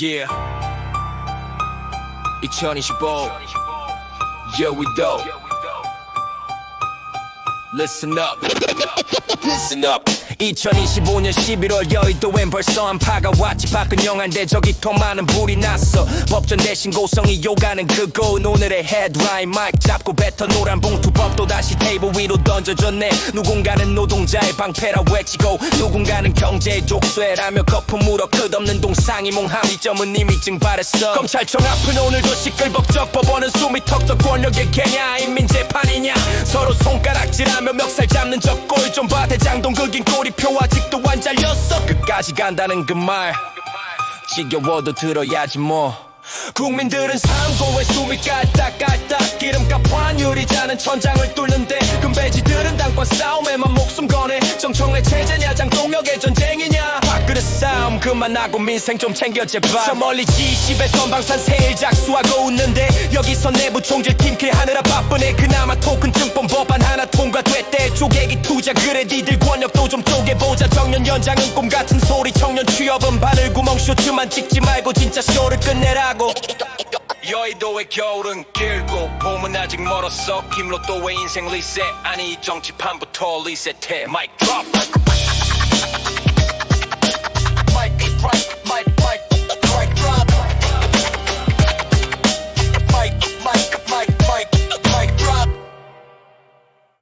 Yeah. 2025 Yeah, we go Listen up. Listen up. 2025년 11월 여의도엔 벌써 한파가 왔지. 밖은 영한데 저기 더 많은 불이 났어. 법전 대신 고성이 요가는 그곳 오늘의 헤드라인 마이크 잡고 뱉어 노란 봉투법 또 다시 테이블 위로 던져졌네. 누군가는 노동자의 방패라 외치고 누군가는 경제의 족쇄라며 거품으로 끝없는 동상이 몽함 이점은 이미 증발했어. 검찰청 앞은 오늘도 시끌벅적 법원은 숨이 턱턱 권력의 개냐. 인민재판이냐 멱살 잡는 저 꼴 좀 봐. 대장동 극인 꼬리표 아직도 안 잘렸어. 끝까지 간다는 그 말 지겨워도 들어야지 뭐. 국민들은 상고에 숨이 깔딱깔딱 기름값 환율이 자는 천장을 뚫는데 금배지들은 당권 싸움에만 목숨 거네. 정청래 체제냐 장동혁의 전쟁이냐. 밥그릇 싸움 그만하고 민생 좀 챙겨 제발. 저 멀리 G10에 전방산 세일 작수하고 웃는데 여기서 내부 총질 팀킬 하느라 바쁘네. 그나마 토큰 증권 법안 쪼개기 투자. 그래 니들 권력도 좀 쪼개보자. 정년 연장은 꿈 같은 소리. 청년 취업은 바늘구멍 쇼츠만 찍지 말고 진짜 쇼를 끝내라고. 여의도의 겨울은 길고 봄은 아직 멀었어. 김로또의 인생 리셋? 아니 이 정치판부터 리셋해. 마이크 드롭